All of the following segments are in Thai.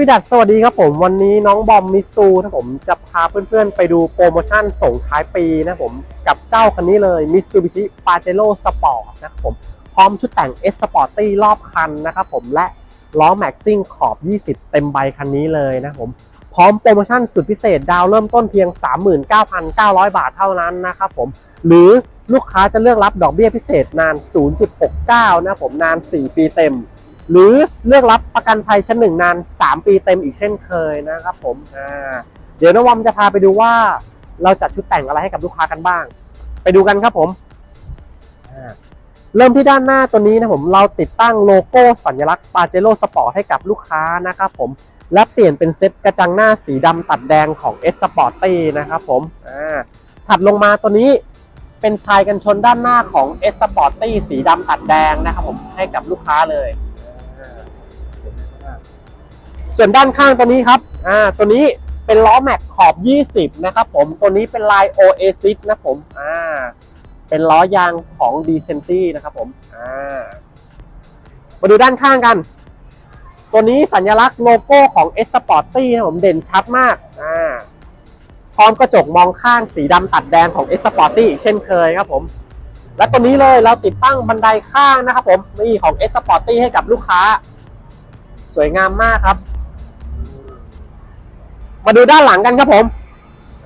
วีดัสสวัสดีครับผมวันนี้น้องบอมมิสซูนะผมจะพาเพื่อนๆ ไปดูโปรโมชั่นส่งท้ายปีนะผมกับเจ้าคันนี้เลย Mitsubishi Pajero Sport นะครับผมพร้อมชุดแต่ง S Sporty รอบคันนะครับผมและล้อแม็กซิ่งขอบ 20 เต็มใบคันนี้เลยนะผมพร้อมโปรโมชั่นสุดพิเศษดาวเริ่มต้นเพียง 39,900 บาทเท่านั้นนะครับผมหรือลูกค้าจะเลือกรับดอกเบี้ยพิเศษนาน 0.69 นะผมนาน 4 ปีเต็ม หรือเลือกรับประกันภัยชั้นหนึ่งนาน 3 ปีเต็มอีกเช่นเคยนะครับผมอ่าเดี๋ยวน้องวอมจะพาไปดูว่า เราจัดชุดแต่งอะไรให้กับลูกค้ากันบ้าง ไปดูกันครับผมอ่าเริ่มที่ด้านหน้าตัวนี้นะผมเราติดตั้งโลโก้สัญลักษณ์ปาเจโร่สปอร์ตให้กับลูกค้านะครับผมและเปลี่ยนเป็นเซ็ตกระจังหน้าสีดำตัดแดงของ S Sporty นะครับผมถัดลงมาตัวนี้เป็นชายกันชนด้านหน้าของ S Sporty สีดำตัดแดงนะครับผมให้กับลูกค้าเลย ส่วนด้านข้างตัวนี้ครับอ่าตัวนี้เป็นล้อแม็กขอบ 20 นะครับผม ตัวนี้เป็นลาย Oasis นะผมอ่าเป็นล้อยางของ d e c e n t y นะครับผมอ่ามาดูด้านข้างกัน ตัวนี้สัญลักษณ์โลโก้ของ S Sporty นะผมเด่นชัดมากอ่าพร้อมกระจกมองข้างสีดำตัดแดงของ S Sporty อีกเช่นเคยครับผม และตัวนี้เลยเราติดตั้งบันไดข้างนะครับผมนี่ของ S Sporty ให้กับลูกค้า สวยงามมากครับ มาดูด้านหลังกันครับผม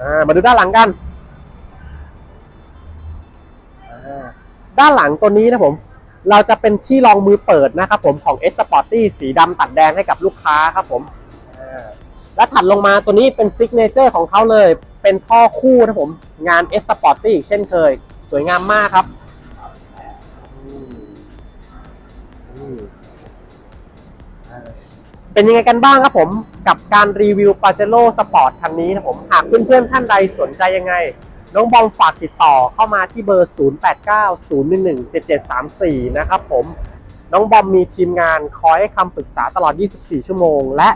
อ่ามาดูด้านหลังกันอ่าด้านหลังตัวนี้นะผม เราจะเป็นที่รองมือเปิดนะครับผมของ S Sporty สีดำตัดแดงให้กับลูกค้าครับผมอ่าและถัดลงมาตัวนี้เป็นซิกเนเจอร์ของเขาเลย เป็นท่อคู่นะผม งาน S Sporty อีกเช่นเคย สวยงามมากครับอืมอืมอ่า เป็นยังไงกันบ้างครับผมกับการรีวิว p a j e r o Sport คันนี้นะผมหากเพื่อนๆท่านใดสนใจยังไง น้องบอมฝากติดต่อเข้ามาที่เบอร์ 0890117734 นะครับผมน้องบอมมีทีมงานคอยให้คำปรึกษาตลอด 24 ชั่วโมง และ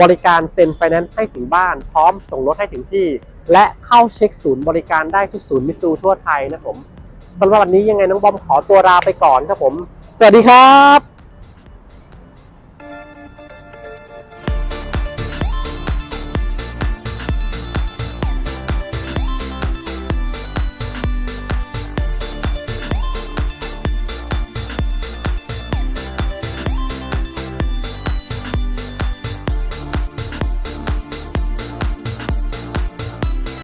บริการเซ็นไฟแนนซ์ให้ถึงบ้าน พร้อมส่งรถให้ถึงที่ และเข้าเช็คศูนย์บริการได้ทุกศูนย์มิซูทั่วไทยนะผมสำหรับวันนี้ยังไงน้องบอมขอตัวลาไปก่อนครับผม สวัสดีครับ